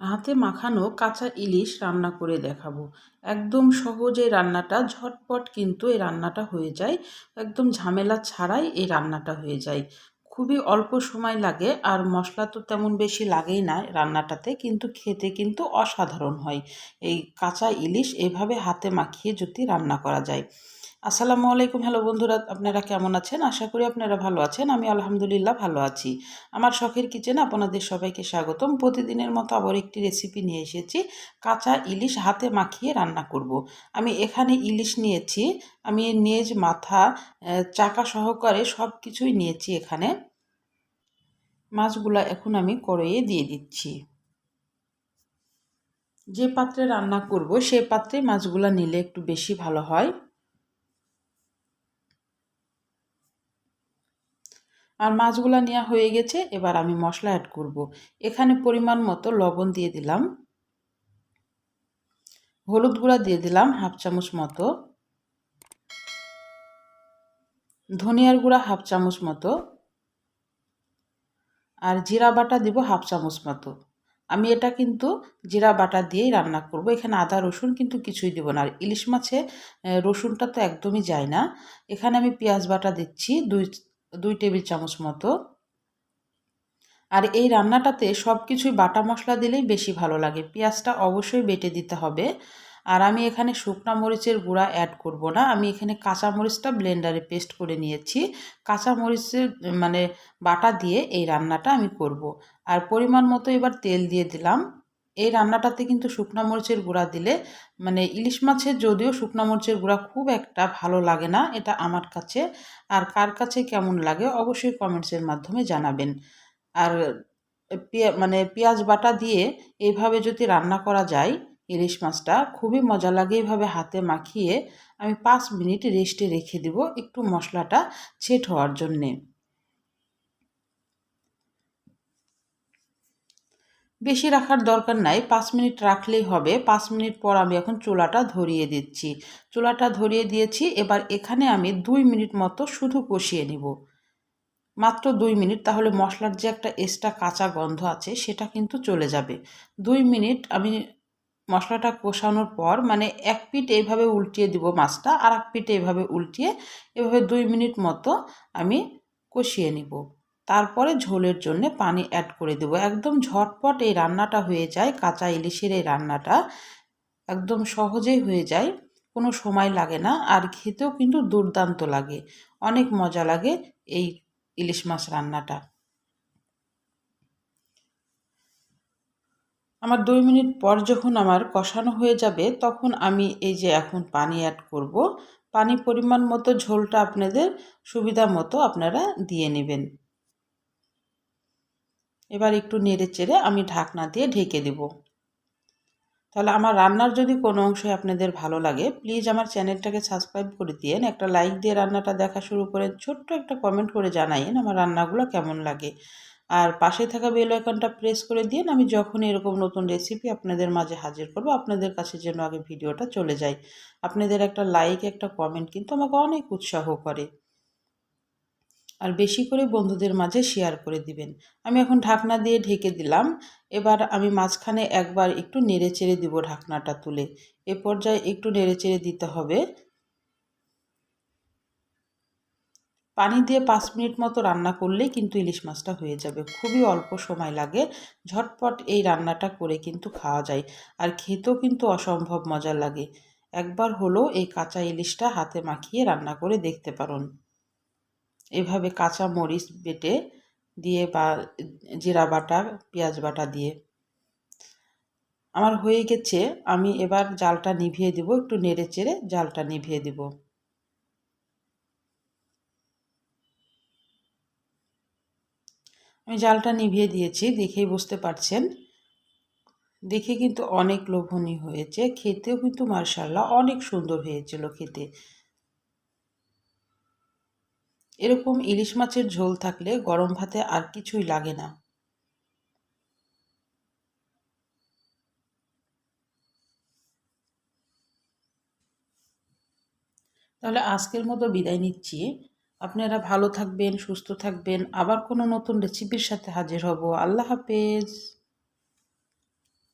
হাতে মাখানো কাঁচা ইলিশ রান্না করে দেখাবো। একদম সহজে রান্নাটা, ঝটপট কিন্তু এই রান্নাটা হয়ে যায়। একদম ঝামেলা ছাড়াই এই রান্নাটা হয়ে যায়। খুবই অল্প সময় লাগে, আর মশলা তো তেমন বেশি লাগেই না রান্নাটাতে, কিন্তু খেতে কিন্তু অসাধারণ হয়। এই কাঁচা ইলিশ এভাবে হাতে মাখিয়ে যদি রান্না করা যায়। আসসালামু আলাইকুম। হ্যালো বন্ধুরা, আপনারা কেমন আছেন? আশা করি আপনারা ভালো আছেন। আমি আলহামদুলিল্লাহ ভালো আছি। আমার শখের কিচেন আপনাদের সবাইকে স্বাগতম। প্রতিদিনের মতো আবার একটি রেসিপি নিয়ে এসেছি। কাঁচা ইলিশ হাতে মাখিয়ে রান্না করব। আমি এখানে ইলিশ নিয়েছি। আমি নেজ মাথা চাকা সহকারে সব কিছুই নিয়েছি এখানে। মাছগুলা এখন আমি কড়াইয়ে দিয়ে দিচ্ছি। যে পাত্রে রান্না করব, সে পাত্রে মাছগুলা নিলে একটু বেশি ভালো হয়। আর মাছগুলা নেওয়া হয়ে গেছে, এবার আমি মশলা অ্যাড করব। এখানে পরিমাণ মতো লবণ দিয়ে দিলাম। হলুদ গুঁড়া দিয়ে দিলাম হাফ চামচ মতো। ধনিয়ার গুঁড়া হাফ চামচ মতো। আর জিরা বাটা দিব হাফ চামচ মতো। আমি এটা কিন্তু জিরা বাটা দিয়েই রান্না করব। এখানে আদা, রসুন কিন্তু কিছুই দেবো না। আর ইলিশ মাছে রসুনটা তো একদমই যায় না। এখানে আমি পেঁয়াজ বাটা দিচ্ছি, দুই দুই টেবিল চামচ মতো। আর এই রান্নাটাতে সব কিছুই বাটা মশলা দিলেই বেশি ভালো লাগে। পেঁয়াজটা অবশ্যই বেটে দিতে হবে। আর আমি এখানে শুকনো মরিচের গুঁড়া অ্যাড করব না। আমি এখানে কাঁচা মরিচটা ব্লেন্ডারে পেস্ট করে নিয়েছি। কাঁচা মরিচের মানে বাটা দিয়ে এই রান্নাটা আমি করব। আর পরিমাণ মতো এবার তেল দিয়ে দিলাম। এই রান্নাটাতে কিন্তু শুকনো মরিচের গুঁড়া দিলে মানে ইলিশ মাছের যদিও শুকনো মরিচের গুঁড়া খুব একটা ভালো লাগে না, এটা আমার কাছে। আর কার কাছে কেমন লাগে অবশ্যই কমেন্টসের মাধ্যমে জানাবেন। আর মানে পেঁয়াজ বাটা দিয়ে এইভাবে যদি রান্না করা যায় ইলিশ মাছটা, খুবই মজা লাগে এইভাবে হাতে মাখিয়ে। আমি পাঁচ মিনিট রেস্টে রেখে দেব একটু মশলাটা ছেট হওয়ার জন্যে। বেশি রাখার দরকার নাই, পাঁচ মিনিট রাখলেই হবে। পাঁচ মিনিট পর আমি এখন চুলাটা ধরিয়ে দিচ্ছি। চুলাটা ধরিয়ে দিয়েছি, এবার এখানে আমি দুই মিনিট মতো শুধু কষিয়ে নিব। মাত্র দুই মিনিট, তাহলে মশলার যে একটা এক্সট্রা কাঁচা গন্ধ আছে, সেটা কিন্তু চলে যাবে। দুই মিনিট আমি মশলাটা কষানোর পর মানে এক পিঠ এইভাবে উল্টিয়ে দিব মাছটা আর এক পিঠ এইভাবে উল্টিয়ে এভাবে দুই মিনিট মতো আমি কষিয়ে নিব। তারপরে ঝোলের জন্য পানি অ্যাড করে দেব। একদম ঝটপট এই রান্নাটা হয়ে যায়, কাঁচা ইলিশের এই রান্নাটা। একদম সহজেই হয়ে যায়, কোনো সময় লাগে না, আর খেতেও কিন্তু দুর্দান্ত লাগে। অনেক মজা লাগে এই ইলিশ মাছ রান্নাটা। আমার দুই মিনিট পর যখন আমার কষানো হয়ে যাবে, তখন আমি এই যে এখন পানি অ্যাড করব, পানি পরিমাণ মতো ঝোলটা আপনাদের সুবিধা মতো আপনারা দিয়ে নেবেন। এবার একটু নেড়ে চেড়ে আমি ঢাকনা দিয়ে ঢেকে দেব। তাহলে আমার রান্নার যদি কোনো অংশে আপনাদের ভালো লাগে প্লিজ আমার চ্যানেলটাকে সাবস্ক্রাইব করে দিয়েন, একটা লাইক দিয়ে রান্নাটা দেখা শুরু করেন ছোট্ট একটা কমেন্ট করে জানাইন আমার রান্নাগুলো কেমন লাগে। আর পাশে থাকা বেল আইকনটা প্রেস করে দিন আমি যখন এরকম নতুন রেসিপি আপনাদের মাঝে হাজির করব, আপনাদের কাছে যেন আগে ভিডিওটা চলে যায়। আপনাদের একটা লাইক একটা কমেন্ট কিন্তু আমাকে অনেক উৎসাহ করে। আর বেশি করে বন্ধুদের মাঝে শেয়ার করে দিবেন। আমি এখন ঢাকনা দিয়ে ঢেকে দিলাম। এবার আমি মাঝখানে একবার একটু নেড়ে চেড়ে দিব ঢাকনাটা তুলে। এ পর্যায়ে একটু নেড়ে চেড়ে দিতে হবে। পানি দিয়ে পাঁচ মিনিট মতো রান্না করলেই কিন্তু ইলিশ মাছটা হয়ে যাবে। খুবই অল্প সময় লাগে। ঝটপট এই রান্নাটা করে কিন্তু খাওয়া যায়। আর খেতেও কিন্তু অসম্ভব মজা লাগে। একবার হলেও এই কাঁচা ইলিশটা হাতে মাখিয়ে রান্না করে দেখতে পারুন। এভাবে কাঁচা মরিচ বেটে দিয়ে বা জিরা বাটা, পেঁয়াজ বাটা দিয়ে। আমার হয়ে গেছে, আমি এবার জালটা নিভিয়ে দিব, একটু নেড়ে চেড়ে জালটা নিভিয়ে দিব। আমি জালটা নিভিয়ে দিয়েছি, দেখেই বুঝতে পারছেন। দেখে কিন্তু অনেক লোভনীয় হয়েছে, খেতেও কিন্তু মার্শাল্লাহ অনেক সুন্দর হয়েছিল খেতে। এরকম ইলিশ মাছের ঝোল থাকলে গরম ভাতে আর কিছুই লাগে না। তাহলে আজকের মতো বিদায় নিচ্ছি। আপনারা ভালো থাকবেন, সুস্থ থাকবেন। আবার কোনো নতুন রেসিপির সাথে হাজির হব। আল্লাহ হাফেজ।